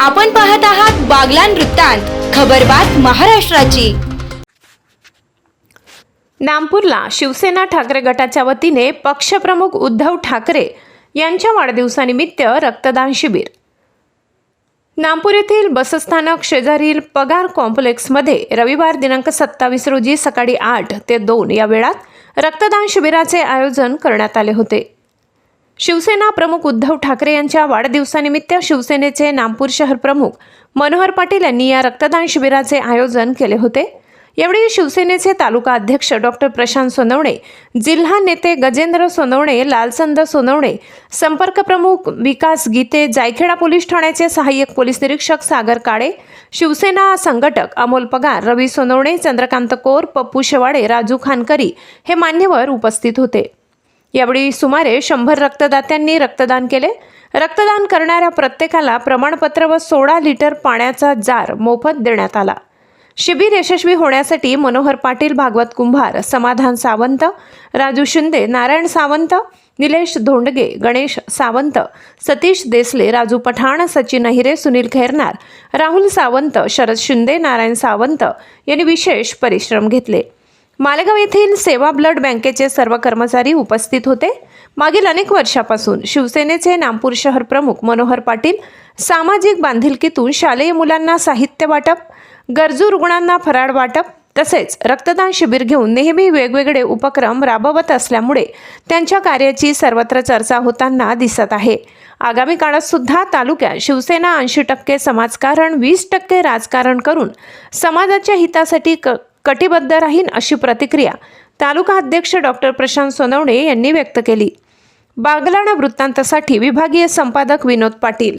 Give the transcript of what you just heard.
आपण पाहत आहात बागलान वृत्तांत खबरबात महाराष्ट्राची. नागपूरला शिवसेना ठाकरे गटाच्या वतीने पक्षप्रमुख उद्धव ठाकरे यांच्या वाढदिवसानिमित्त रक्तदान शिबिर. नागपूर येथील बसस्थानक शेजारील पगार कॉम्प्लेक्समध्ये रविवार दिनांक सत्तावीस रोजी सकाळी आठ ते दोन या वेळात रक्तदान शिबिराचे आयोजन करण्यात आले होते. शिवसेना प्रमुख उद्धव ठाकरे यांच्या वाढदिवसानिमित्त शिवसेनेचे नागपूर शहर प्रमुख मनोहर पाटील यांनी या रक्तदान शिबिराचे आयोजन केले होते. यावेळी शिवसेनेचे तालुका अध्यक्ष डॉक्टर प्रशांत सोनवणे जिल्हा नेते गजेंद्र सोनवणे लालचंद सोनवणे संपर्क प्रमुख विकास गीते जायखेडा पोलीस ठाण्याचे सहाय्यक पोलीस निरीक्षक सागर काळे शिवसेना संघटक अमोल पगार रवी सोनवणे चंद्रकांत कोर पप्पू शेवाडे राजू खानकरी हे मान्यवर उपस्थित होते. यावेळी सुमारे शंभर रक्तदात्यांनी रक्तदान केले. रक्तदान करणाऱ्या प्रत्येकाला प्रमाणपत्र व सोळा लिटर पाण्याचा जार मोफत देण्यात आला. शिबिर यशस्वी होण्यासाठी मनोहर पाटील भागवत कुंभार समाधान सावंत राजू शिंदे नारायण सावंत निलेश धोंडगे गणेश सावंत सतीश देसले राजू पठाण सचिन अहिरे सुनील खैरनार राहुल सावंत शरद शिंदे नारायण सावंत यांनी विशेष परिश्रम घेतले. मालेगाव येथील सेवा ब्लड बँकेचे सर्व कर्मचारी उपस्थित होते. मागील अनेक वर्षापासून शिवसेनेचे नामपूर शहर प्रमुख मनोहर पाटील सामाजिक बांधिलकीतून शालेय मुलांना साहित्य वाटप गरजू रुग्णांना फराळ वाटप तसेच रक्तदान शिबिर घेऊन नेहमी वेगवेगळे उपक्रम राबवत असल्यामुळे त्यांच्या कार्याची सर्वत्र चर्चा होताना दिसत आहे. आगामी काळात सुद्धा तालुक्यात शिवसेना ऐंशी टक्के समाजकारण वीस टक्के राजकारण करून समाजाच्या हितासाठी क कटिबद्ध राहीन अशी प्रतिक्रिया तालुका अध्यक्ष डॉक्टर प्रशांत सोनवणे यांनी व्यक्त केली. बागलाणा वृत्तांतासाठी विभागीय संपादक विनोद पाटील.